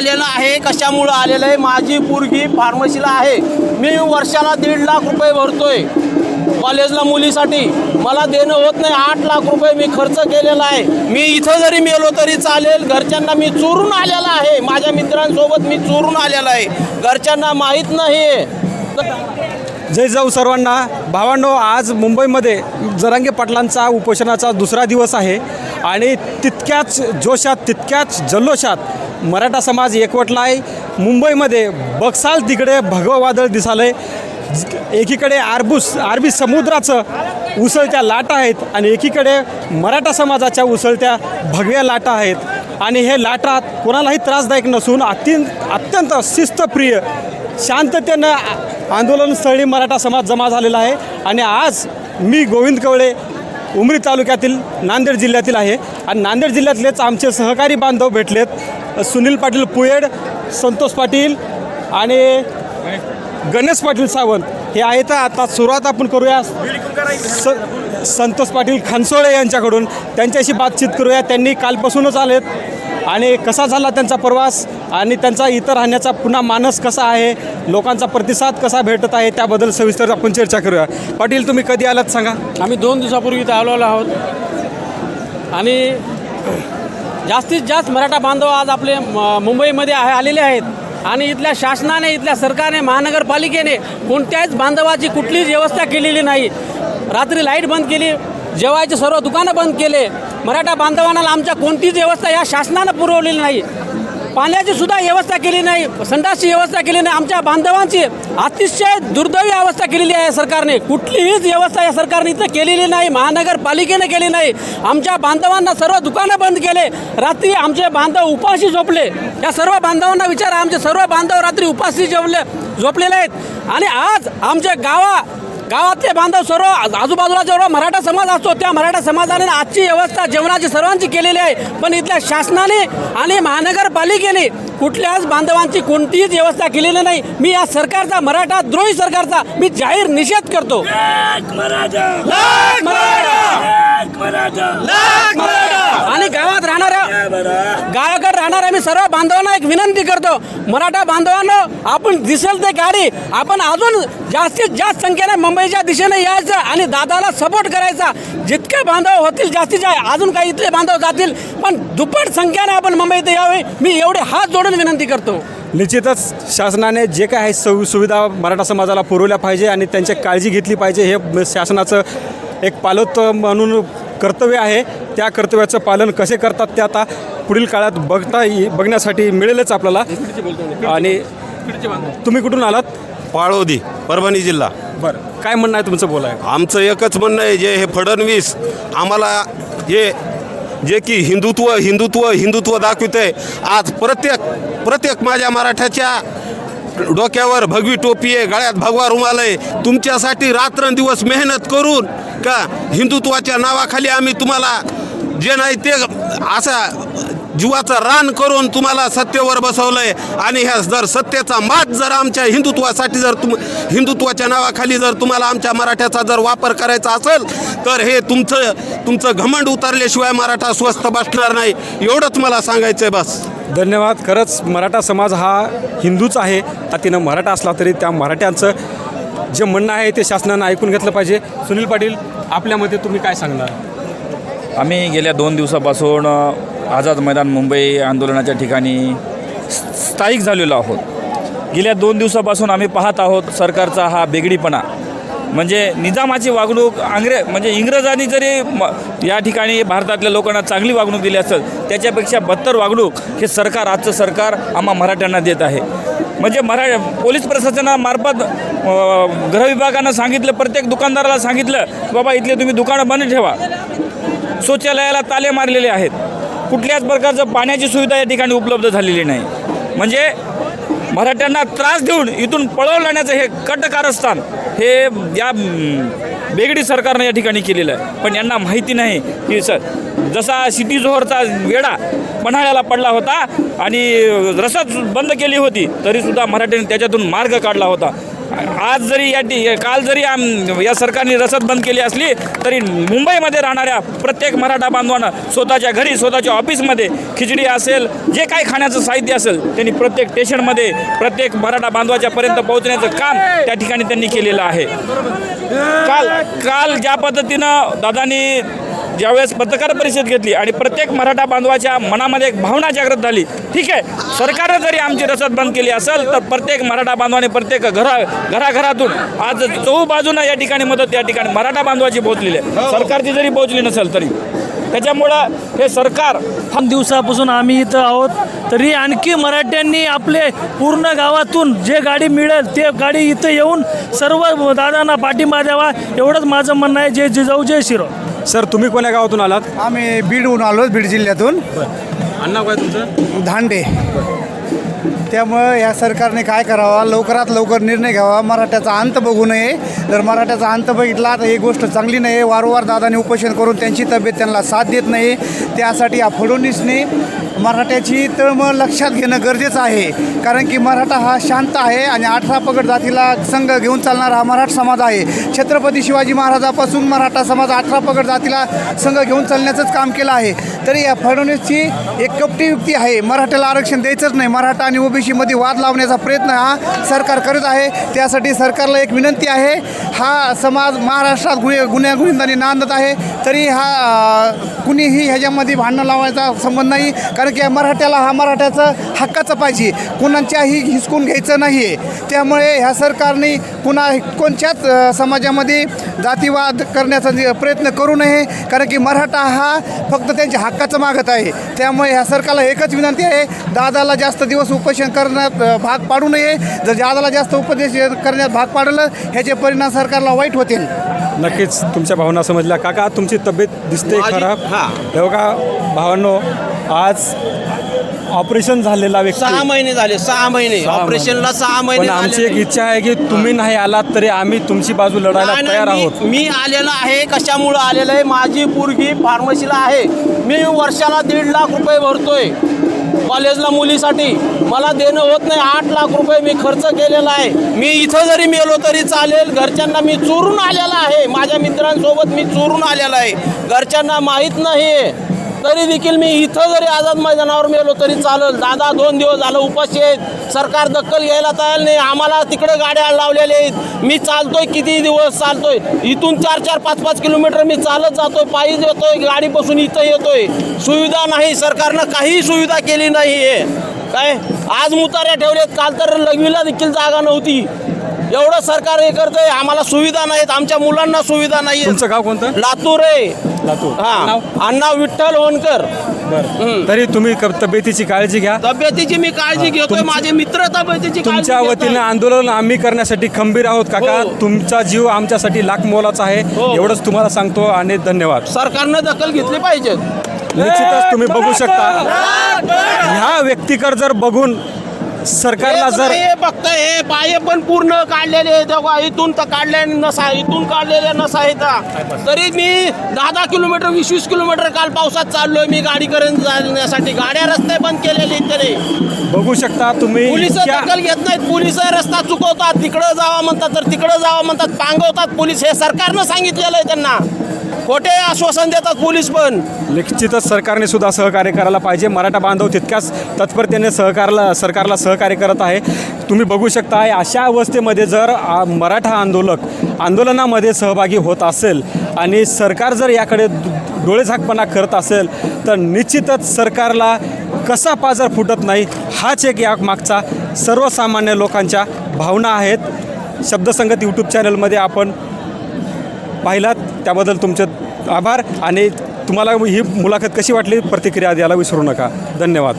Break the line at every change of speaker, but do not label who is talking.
आलेलं आहे कशामुळं आलेलं आहे? माझी पोरगी फार्मसीला आहे. मी वर्षाला दीड लाख रुपये भरतोय. कॉलेजला मुलीसाठी. मला देणं होत नाही. आठ लाख रुपये मी खर्च केलेला आहे. मी इथं जरी मेलो तरी चालेल. घरच्यांना मी चोरून आलेला आहे. माझ्या मित्रांसोबत मी चोरून आलेला आहे. घरच्यांना माहीत नाही
जय जाऊ सर्वांना. भावांनो आज मुंबईमध्ये जरांगे पाटलांचा उपोषणाचा दुसरा दिवस आहे. आणि तितक्याच जोशात तितक्याच जल्लोषात मराठा समाज एकवटला आहे मुंबईमध्ये बक्साल तिकडे भगवं वादळ दिसालंय. एकीकडे आरबूस अरबी समुद्राचं उसळत्या लाटा आहेत आणि एकीकडे मराठा समाजाच्या उसळत्या भगव्या लाटा आहेत. आणि हे लाटा कोणालाही त्रासदायक नसून अत्यंत अत्यंत शिस्तप्रिय शांततेनं आंदोलनस्थळी मराठा समाज जमा झालेला आहे. आणि आज मी गोविंद कवळे उमरी तालुक्यातील नांदेड जिल्ह्यातील आहे. आणि नांदेड जिल्ह्यातलेच आमचे सहकारी बांधव भेटलेत. सुनील पाटील पुयेड संतोष पाटील आणि गणेश पाटील सावंत. हे आहेत आता सुरुवात आपण करूया. स संतोष पाटील खानसोळे यांच्याकडून. त्यांच्याशी बातचीत करूया. त्यांनी कालपासूनच आलेत. आणि कसा झाला त्यांचा प्रवास आणि त्यांचा इतर राहण्याचा पुन्हा मानस कसा आहे लोकांचा प्रतिसाद कसा भेटत आहे त्याबद्दल सविस्तर आपण चर्चा करूया. पाटील तुम्ही कधी आलात सांगा.
आम्ही दोन दिवसापूर्वी इथं आलेलो आहोत. आणि जास्तीत जास्त मराठा बांधव आज आपले म- मुंबईमध्ये आहे आलेले आहेत. आणि इथल्या शासनाने इथल्या सरकारने महानगरपालिकेने कोणत्याच बांधवाची कुठलीच व्यवस्था केलेली नाही. रात्री लाइट बंद केली जेवायचे सर्व दुकानं बंद केले. मराठा बांधवांना आमच्या कोणतीच व्यवस्था या शासनानं पुरवलेली नाही. पाण्याची सुद्धा व्यवस्था केली नाही संडासची व्यवस्था केली नाही आमच्या बांधवांची अतिशय दुर्दैवी अवस्था केलेली आहे सरकारने. कुठलीहीच व्यवस्था या सरकारने इथं केलेली नाही महानगरपालिकेने केली नाही. आमच्या बांधवांना सर्व दुकानं बंद केले रात्री आमचे बांधव उपाशी झोपले. या सर्व बांधवांना विचारा आमचे सर्व बांधव रात्री उपाशी झोपले झोपलेले आहेत. आणि आज आमच्या गावा गावातले बांधव सर्व आज- आजूबाजूला जेवढा मराठा समाज असतो त्या मराठा समाजाने आजची व्यवस्था जेवणाची सर्वांची केलेली आहे. पण इथल्या शासनाने आणि महानगरपालिकेने कुठल्याच बांधवांची कोणतीच व्यवस्था केलेली नाही. मी या सरकारचा मराठा द्रोही सरकारचा मी जाहीर निषेध करतो. आणि गावात राहणाऱ्या गावाकडे राहणाऱ्या मी सर्व बांधवांना एक विनंती करतो. मराठा बांधवांनो आपण दिसेल ते गाडी. आपण अजून जास्तीत जास्त संख्येने मुंबईच्या दिशेने यायचं आणि दादाला सपोर्ट करायचा. जितके बांधव होतील जास्तीत जास्त अजून काही इथले बांधव जातील पण दुप्पट संख्येने आपण मुंबईत यावे मी एवढे हात जोडून विनंती करतो.
निश्चितच शासनाने जे काय आहे सु सुविधा मराठा समाजाला पुरवल्या पाहिजे आणि त्यांची काळजी घेतली पाहिजे हे शासनाचं एक पालत्व म्हणून कर्तव्य आहे. त्या कर्तव्याचं पालन कसे करतात ते आता पुढील काळात बघता बघण्यासाठी मिळेलच आपल्याला. आणि तुम्ही कुठून आलात?
पाळोदी परभणी जिल्हा.
बरं. काय म्हणणं आहे तुमचं बोलाय
आमचं एकच म्हणणं आहे जे हे फडणवीस आम्हाला हे जे की हिंदुत्व हिंदुत्व हिंदुत्व दाखवित आहे आज प्रत्येक प्रत्येक माझ्या मराठ्याच्या डोक्यावर भगवी टोपी आहे गळ्यात भगवा रुमाल आहे. तुमच्यासाठी रात्रंदिवस मेहनत करून का हिंदुत्वाच्या नावाखाली आम्ही तुम्हाला जे नाही ते असा जीवाचं रान करून तुम्हाला सत्तेवर बसवलंय. आणि ह्या जर सत्तेचा मात जर आमच्या हिंदुत्वासाठी जर तुम हिंदुत्वाच्या नावाखाली जर तुम्हाला आमच्या मराठ्याचा जर वापर करायचा असेल तर हे तुमचं तुमचं घमंड उतरल्याशिवाय मराठा स्वस्त बसणार नाही. एवढंच मला सांगायचं आहे बस.
धन्यवाद. खरंच मराठा समाज हा हिंदूच आहे. तिनं मराठा असला तरी त्या मराठ्यांचं जे म्हणणं आहे ते शासनानं ऐकून घेतलं पाहिजे. सुनील पाटील आपल्यामध्ये तुम्ही काय सांगणार?
आम्ही गेल्या दोन दिवसापासून आझाद मैदान मुंबई आंदोलनाच्या ठिकाणी स्थायिक झालेलो आहोत. गेल्या दोन दिवसापासून आम्ही पाहत आहोत सरकारचा हा बेगडीपणा म्हणजे निजामाची वागणूक आंग्रे म्हणजे इंग्रजांनी जरी म या ठिकाणी भारतातल्या लोकांना चांगली वागणूक दिली असेल त्याच्यापेक्षा बत्तर वागणूक हे सरकार आजचं सरकार आम्हा मराठ्यांना देत आहे. म्हणजे मरा पोलीस प्रशासनामार्फत गृहविभागानं सांगितलं प्रत्येक दुकानदाराला सांगितलं की बाबा इथले तुम्ही दुकानं बंद ठेवा. शौचालयाला ताले मारलेले आहेत. कुठल्याच प्रकारचं पाण्याची सुविधा या ठिकाणी उपलब्ध झालेली नाही. म्हणजे मराठ्यांना त्रास देऊन इथून पळवून लावण्याचं हे कटकारस्थान हे या बेगडी सरकारनं या ठिकाणी केलेलं आहे. पण यांना माहिती नाही की सर जसा सिटी जोहरचा वेढा पन्हाळ्याला पडला होता आणि रसद बंद केली होती तरीसुद्धा मराठ्यांनी त्याच्यातून मार्ग काढला होता. आज जरी या काल जरी आम या सरकारने रसद बंद केली असली तरी मुंबईमध्ये राहणाऱ्या प्रत्येक मराठा बांधवांना स्वतःच्या घरी स्वतःच्या ऑफिसमध्ये खिचडी असेल जे काही खाण्याचं साहित्य असेल त्यांनी प्रत्येक स्टेशनमध्ये प्रत्येक मराठा बांधवाच्या पर्यंत पोहोचण्याचं काम त्या ठिकाणी त्यांनी केलेलं आहे. काल काल ज्या पद्धतीनं दादांनी ज्यावेळेस पत्रकार परिषद घेतली आणि प्रत्येक मराठा बांधवाच्या मनामध्ये एक भावना जागृत झाली ठीक आहे? सरकारनं जरी आमची रसद बंद केली असेल तर प्रत्येक मराठा बांधवाने प्रत्येक घरा घराघरातून आज चहू बाजूनं या ठिकाणी मदत या ठिकाणी मराठा बांधवाची पोहोचलेली आहे. सरकारची जरी पोहोचली नसेल तरी. त्याच्यामुळं हे सरकार
दोन दिवसापासून आम्ही इथं आहोत तरी आणखी मराठ्यांनी आपले पूर्ण गावातून जे गाडी मिळेल ते गाडी इथं येऊन सर्व दादांना पाठिंबा द्यावा एवढंच माझं म्हणणं आहे. जय जिजाऊ जय शिरो.
सर तुम्ही कोण्या गावातून आलात?
आम्ही बीडहून आलो बीड जिल्ह्यातून.
अण्णा काय तुमचं?
धांडे. त्यामुळं या सरकारने काय करावा? लवकरात लवकर निर्णय घ्यावा. मराठ्याचा अंत बघू नये. जर मराठ्याचा अंत बघितला तर ही गोष्ट चांगली नाही. वारंवार दादाने उपोषण करून त्यांची तब्येत त्यांना साथ देत नाही. त्यासाठी या फडणवीसने मराठ्याची तळमळ लक्षात घेणं गरजेचं आहे. कारण की मराठा हा शांत आहे आणि अठरा पगड जातीला संघ घेऊन चालणारा हा मराठा समाज आहे. छत्रपती शिवाजी महाराजापासून मराठा समाज अठरा पगड जातीला संघ घेऊन चालण्याचंच काम केलं आहे. तरी या फडणवीसची एक कपटी युक्ती आहे. मराठ्याला आरक्षण द्यायचंच नाही. मराठा आणि ओबीसीमध्ये वाद लावण्याचा प्रयत्न हा सरकार करत आहे. त्यासाठी सरकारला एक विनंती आहे. हा समाज महाराष्ट्रात गुन्हे गुन्ह्या नांदत आहे. तरी हा कुणीही ह्याच्यामध्ये भांडणं लावायचा संबंध नाही. कारण की मराठ्याला हा मराठ्याचं हक्काचं पाहिजे. कुणाच्याही हिसकून घ्यायचं नाही आहे त्यामुळे ह्या सरकारने पुन्हा कोणत्याच समाजामध्ये जातीवाद करण्याचा जे प्रयत्न करू नये. कारण की मराठा हा फक्त त्यांच्या हक्काचं मागत आहे. त्यामुळे ह्या सरकारला एकच विनंती आहे दादाला जास्त दिवस उपोषण करण्यात भाग पाडू नये. जर दादाला जास्त उपदेश करण्यात भाग पाडलं ह्याचे परिणाम सरकारला वाईट होतील.
नक्कीच तुमच्या भावना समजल्या. काका तुमची तब्येत दिसते खराब.
हा.
हे बघा भावांनो आज ऑपरेशन झालेला व्यक्ती.
सहा महिने झाले सहा महिने.
सहा
ऑपरेशनला सहा महिने
पण आमची. एक इच्छा आहे की तुम्ही नाही आलात तरी आम्ही तुमची बाजू लढायला
नाही,
तयार आहोत.
मी आलेलो आहे कशामुळं आलेलं आहे? माझी पोरगी फार्मसीला आहे. मी वर्षाला दीड लाख रुपये भरतोय कॉलेजला मुलीसाठी. मला देणं होत नाही आठ लाख रुपये मी खर्च केलेला आहे. मी इथं जरी मेलो तरी चालेल घरच्यांना मी चोरून आलेला आहे. माझ्या मित्रांसोबत मी चोरून आलेला आहे. घरच्यांना माहीत नाही तरी देखील मी इथं जरी आझाद मैदानावर मेलो तरी चालेल. दादा दोन दिवस झालं उपाशी आहेत सरकार दखल घ्यायला तयार नाही. आम्हाला तिकडे गाड्या लावलेल्या आहेत. मी चालतोय किती दिवस चालतोय? इथून चार चार पाच पाच किलोमीटर मी चालत जातोय पायी येतोय गाडी बसून इथं येतोय. सुविधा नाही. सरकारनं काही सुविधा केली नाही आहे काय? आज मुताऱ्या ठेवलेत. काल तर लघवीला देखील जागा नव्हती. एवढं सरकार हे करतंय आम्हाला सुविधा नाहीत आमच्या मुलांना सुविधा नाही
तुमचं गाव कोणतं?
लातूर आहे.
लातूर.
हा. अण्णा विठ्ठल होनकर.
बरं. तरी तुम्ही क- तब्येतीची काळजी घ्या.
तब्येतीची मी काळजी घेतोय माझे मित्र तब्येतीची काळजी
तुमच्या. वतीनं आंदोलन आम्ही करण्यासाठी खंबीर आहोत काका.
हो.
तुमचा जीव आमच्यासाठी लाख मोलाचा आहे.
हो.
एवढंच तुम्हाला सांगतो आणि धन्यवाद.
सरकारनं दखल घेतली पाहिजे.
निश्चितच तुम्ही बघू शकता. ह्या व्यक्तीकर जर बघून सरकारला जर
हे फक्त हे पाये पण पूर्ण काढलेले आहेत. तेव्हा इथून तर काढले नसा इथून काढलेले नसा आहेत. तरी मी दहा दहा किलोमीटर वीस वीस किलोमीटर काल पावसात चाललोय मी गाडी करून जाण्यासाठी. गाड्या रस्ते बंद केलेले आहेत त्याने
बघू शकता तुम्ही
पोलीस दखल घेत नाहीत. पोलीस रस्ता चुकवतात तिकडं जावा म्हणतात तर तिकडं जावा म्हणतात पांगवतात पोलीस. हे सरकारनं सांगितलेलं आहे त्यांना. खोटे आश्वासन देतात पोलीस पण.
निश्चितच सरकारने सुद्धा सहकार्य करायला पाहिजे. मराठा बांधव तितक्याच तत्परतेने सहकारला सरकारला सहकार्य करत आहे. तुम्ही बघू शकता अशा अवस्थेमध्ये जर मराठा आंदोलक आंदोलनामध्ये सहभागी होत असेल आणि सरकार जर याकडे डोळेझाकपणा करत असेल तर निश्चितच सरकारला कसा पाजर फुटत नाही हाच एक या मागचा सर्वसामान्य लोकांच्या भावना आहेत. शब्दसंगत यूट्यूब चॅनलमध्ये आपण पाहिलात. त्याबद्दल तुमचे आभार आणि तुम्हाला ही मुलाखत कशी वाटली? प्रतिक्रिया द्यायला विसरू नका. धन्यवाद.